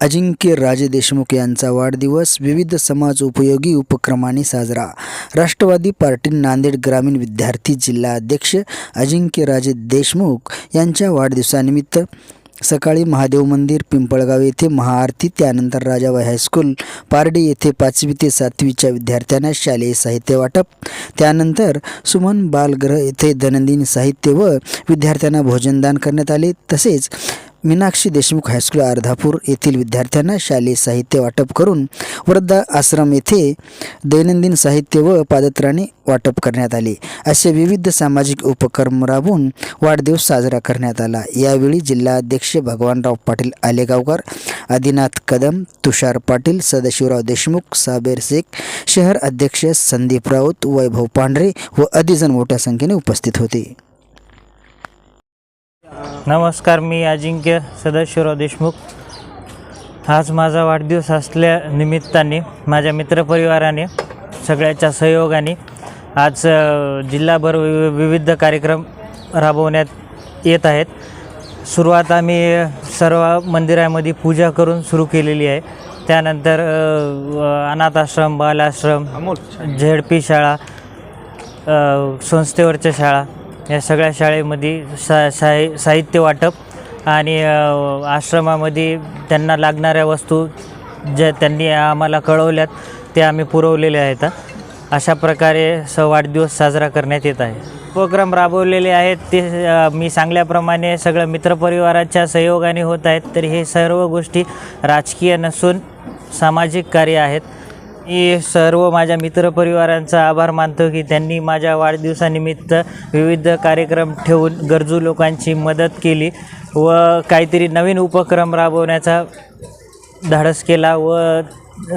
अजिंक्य राजे देशमुख यांचा वाढदिवस विविध समाज उपयोगी उपक्रमाने साजरा. राष्ट्रवादी पार्टी नांदेड ग्रामीण विद्यार्थी जिल्हा अध्यक्ष अजिंक्य राजे देशमुख यांच्या वाढदिवसानिमित्त सकाळी महादेव मंदिर पिंपळगाव येथे महाआरती त्यानंतर राजाबाई हायस्कूल पारडी येथे पाचवी ते सातवीच्या विद्यार्थ्यांना शालेय साहित्य वाटप त्यानंतर सुमन बालगृह येथे दैनंदिन साहित्य व विद्यार्थ्यांना भोजनदान करण्यात आले. तसेच मीनाक्षी देशमुख हायस्कूल अर्धापूर येथील विद्यार्थ्यांना शालेय साहित्य वाटप करून वृद्धा आश्रम येथे दैनंदिन साहित्य व पादत्राणे वाटप करण्यात आले. असे विविध सामाजिक उपक्रम राबवून वाढदिवस साजरा करण्यात आला. यावेळी जिल्हाध्यक्ष भगवानराव पाटील आलेगावकर आदिनाथ कदम तुषार पाटील सदाशिवराव देशमुख साबेर शेख शहर अध्यक्ष संदीप राऊत वैभव पांढरे व अधिजण मोठ्या संख्येने उपस्थित होते. नमस्कार मी अजिंक्य सदाशिवराव देशमुख. आज माझा वाढदिवस असल्या निमित्ताने माझ्या मित्रपरिवाराने सगळ्याच्या सहयोगाने आज जिल्हाभर वि विविध कार्यक्रम राबवण्यात येत आहेत. सुरुवात आम्ही सर्व मंदिरामध्ये पूजा करून सुरू केलेली आहे. त्यानंतर अ, अनाथ आश्रम बालाश्रम झेडपी शाळा संस्थेवरच्या शाळा या सगळ्या शाळेमध्ये सा साहि साहित्य वाटप आणि आश्रमामध्ये त्यांना लागणाऱ्या वस्तू ज्या त्यांनी आम्हाला कळवल्यात ते आम्ही पुरवलेले आहेत. अशा प्रकारे स वाढदिवस साजरा करण्यात येत आहे. उपक्रम राबवलेले आहेत ते मी सांगल्याप्रमाणे सगळं मित्रपरिवाराच्या सहयोगाने होत आहेत तर हे सर्व गोष्टी राजकीय नसून सामाजिक कार्य आहेत. मी सर्व माझ्या मित्रपरिवारांचा आभार मानतो की त्यांनी माझ्या वाढदिवसानिमित्त विविध कार्यक्रम ठेवून गरजू लोकांची मदत केली व काहीतरी नवीन उपक्रम राबवण्याचा धाडस केला व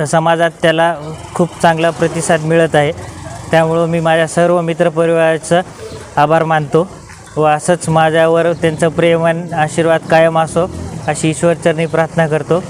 समाजात त्याला खूप चांगला प्रतिसाद मिळत आहे. त्यामुळं मी माझ्या सर्व मित्रपरिवाराचं आभार मानतो व असंच माझ्यावर त्यांचं प्रेम आणि आशीर्वाद कायम असो अशी ईश्वरचरणी प्रार्थना करतो.